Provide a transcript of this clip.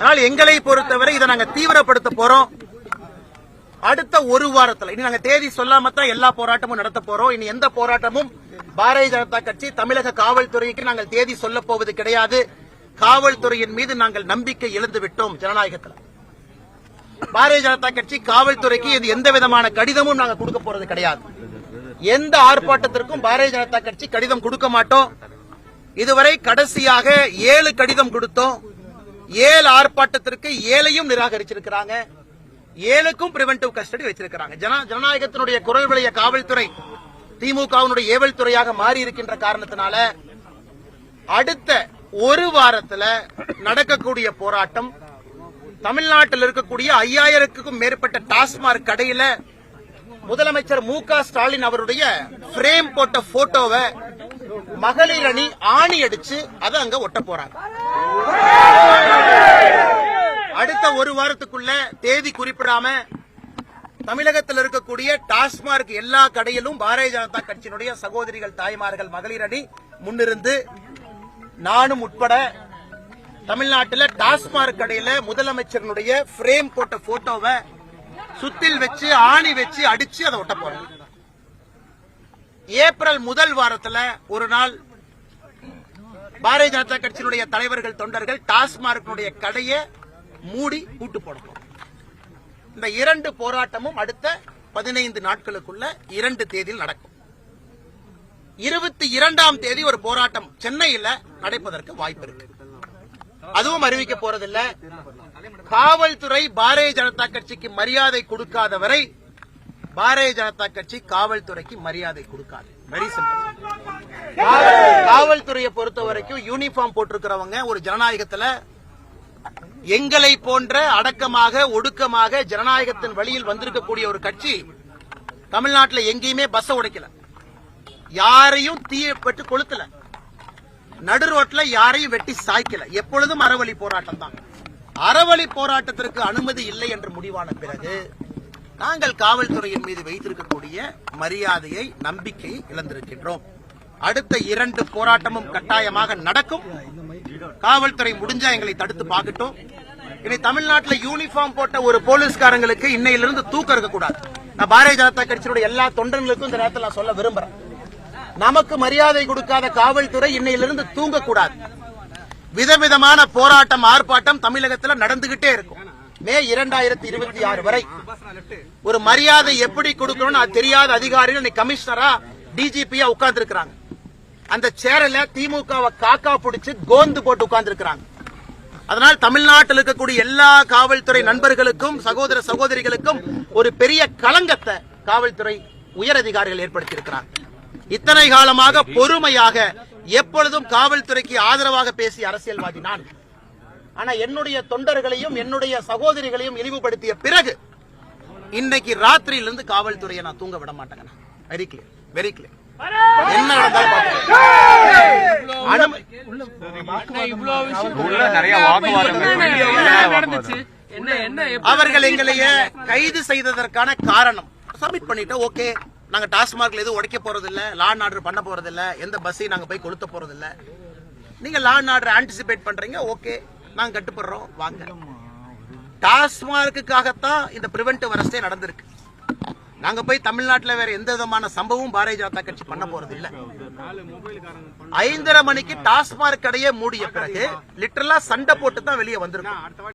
ஆனால் எங்களை பொறுத்தவரை இதை நாங்க தீவிரப்படுத்த போறோம். அடுத்த ஒரு வாரத்துல இனி நாங்க தேதி சொல்லாம தான் எல்லா போராட்டமும் நடத்த போறோம். இனி எந்த போராட்டமும் பாரதிய ஜனதா கட்சி தமிழக காவல்துறைக்கு நாங்கள் தேதி சொல்ல போவது கிடையாது. காவல்துறையின் மீது நாங்கள் நம்பிக்கை இழந்து விட்டோம் ஜனநாயகத்தில். பாரதிய ஜனதா கட்சி காவல்துறைக்கு இது எந்த விதமான கடிதமும் நாங்க கொடுக்க போறது கிடையாது. எந்த ஆர்ப்பாட்டத்திற்கும் பாரதிய ஜனதா கட்சி கடிதம் கொடுக்க மாட்டோம். இதுவரை கடைசியாக ஏழு கடிதம் கொடுத்தோம். ஏழு ஆர்ப்பாட்டத்திற்கு ஏழையும் நிராகரிச்சிருக்கிறாங்க. ஏழுக்கும் பிரிவென்டிவ் கஸ்டடி வச்சிருக்கிறாங்க. ஜன- ஜனநாயகத்தினுடைய குரல் விளைய காவல்துறை திமுகவினுடைய ஏவல் துறையாக மாறி இருக்கின்ற காரணத்தினால அடுத்த ஒரு வாரத்துல நடக்கக்கூடிய போராட்டம் தமிழ்நாட்டில் இருக்கக்கூடிய ஐயாயிரத்துக்கும் மேற்பட்ட டாஸ்மாக் கடையில முதலமைச்சர் மு க ஸ்டாலின் அவருடைய பிரேம் போட்ட போட்டோவை மகளிர் அணி ஆணி அடிச்சு அதை அங்க ஒட்ட போறாங்க. அடுத்த ஒரு வாரத்துக்குள்ள தேதி குறிப்பிடாம தமிழகத்தில் இருக்கக்கூடிய டாஸ்மார்க் எல்லா கடையிலும் பாரதிய ஜனதா கட்சியினுடைய சகோதரிகள் தாய்மார்கள் மகளிர் அணி முன்னிருந்து நானும் உட்பட தமிழ்நாட்டில் டாஸ்மார்க் கடையில முதலமைச்சரனுடைய பிரேம் போட்ட போட்டோவை சுத்தில் வச்சு ஆணி வச்சு அடிச்சு அதை ஒட்ட போறேன். ஏப்ரல் முதல் வாரத்தில் ஒரு நாள் பாரதிய ஜனதா கட்சியினுடைய தலைவர்கள் தொண்டர்கள் டாஸ்மார்க்கினுடைய கடையை மூடி கூட்டு போடணும். இந்த இரண்டு போராட்டமும் அடுத்த பதினைந்து நாட்களுக்குள்ள இரண்டு தேதியில் நடக்கும். இருபத்தி இரண்டாம் தேதி ஒரு போராட்டம் சென்னையில நடப்பதற்கு வாய்ப்பு இருக்கு. அதுவும் அறிவிக்க போறதில்ல. காவல்துறை பாரதிய ஜனதா கட்சிக்கு மரியாதை கொடுக்காத வரை பாரதிய ஜனதா கட்சி காவல்துறைக்கு மரியாதை கொடுக்காது. வெரி சிம்பிள் காவல்துறையை பொறுத்த வரைக்கும் யூனிஃபார்ம் போட்டிருக்கிறவங்க ஒரு ஜனநாயகத்துல எங்களை போன்ற அடக்கமாக ஒடுக்கமாக ஜனநாயகத்தின் வழியில் வந்திருக்கக்கூடிய ஒரு கட்சி தமிழ்நாட்டில் எங்கேயுமே பஸ் உடைக்கல. யாரையும் தீயப்பட்டு கொளுத்தல. நடு ரோட்ல யாரையும் வெட்டி சாய்க்கல. எப்பொழுதும் அறவழி போராட்டம் தான் அறவழி போராட்டத்திற்கு அனுமதி இல்லை என்று முடிவான பிறகு நாங்கள் காவல்துறையின் மீது வைத்திருக்கக்கூடிய மரியாதையை நம்பிக்கையை இழந்திருக்கின்றோம். அடுத்த இரண்டு போராட்டமும் கட்டாயமாக நடக்கும். காவல்துறை முடிஞ்சா எங்களை தடுத்து பார்க்கட்டும். இனி தமிழ்நாட்டில் யூனிஃபார்ம் போட்ட ஒரு போலீஸ்காரங்களுக்கு இன்னையிலிருந்து தூக்கம் இருக்கக்கூடாது. நான் பாரதிய ஜனதா கட்சியினுடைய எல்லா தொண்டர்களுக்கும் இந்த நேரத்தில் நான் சொல்ல விரும்புறேன். நமக்கு மரியாதை கொடுக்காத காவல்துறை இன்னையிலிருந்து தூங்கக்கூடாது. விதவிதமான போராட்டம் ஆர்ப்பாட்டம் தமிழகத்தில் நடந்துகிட்டே இருக்கும். மே இரண்டாயிரத்தி இருபத்தி ஆறு வரை ஒரு மரியாதை எப்படி கொடுக்கணும்னு அது தெரியாத அதிகாரிகள் கமிஷனரா டிஜிபியா உட்கார்ந்து இருக்கிறாங்க அந்த சேரல திமுகவை காக்கா பிடிச்சு கோந்து போட்டு உட்கார்ந்து இருக்கிறாங்க அதனால் தமிழ்நாட்டில் இருக்கக்கூடிய எல்லா காவல்துறை நண்பர்களுக்கும் சகோதர சகோதரிகளுக்கும் ஒரு பெரிய களங்கத்தை காவல்துறை உயர் அதிகாரிகள் ஏற்படுத்தியிருக்கிறாங்க. இத்தனை காலமாக பொறுமையாக எப்பொழுதும் காவல்துறைக்கு ஆதரவாக பேசிய அரசியல்வாதி நான். ஆனா என்னுடைய தொண்டர்களையும் என்னுடைய சகோதரிகளையும் இழிவுபடுத்திய பிறகு இன்னைக்கு ராத்திரியிலிருந்து காவல்துறையை நான் தூங்க விட மாட்டேங்க வெரி கிளியர் வெரி கிளியர் என்ன நடந்தாலும் அவர்கள் எங்களைய கைது செய்ததற்கான காரணம். சப்மிட் பண்ணிட்டோம் ஓகே நாங்க டாஸ்மார்க்ல எதுவும் உடைக்க போறது இல்ல லா அண்ட் ஆர்டர் பண்ண போறது இல்ல எந்த பஸ்ஸையும் நாங்க போய் கொளுத்த போறது இல்ல நீங்க லா அண்ட் ஆர்டர் ஆன்டிசிபேட் பண்றீங்க ஓகே நாங்க கட்டுப்படுறோம். வாங்க. டாஸ்மார்க்குக்காகத்தான் இந்த பிரிவென்டிவ் அரஸ்டே நடந்திருக்கு. நாங்க போய் தமிழ்நாட்டுல வேற எந்த விதமான சம்பவம் பாரதிய ஜனதா கட்சி பண்ண போறது இல்ல. ஐந்தரை மணிக்கு டாஸ்மார்க் கடையே மூடிய பிறகு லிட்டரலா சண்டை போட்டு தான் வெளியே வந்திருக்கோம்.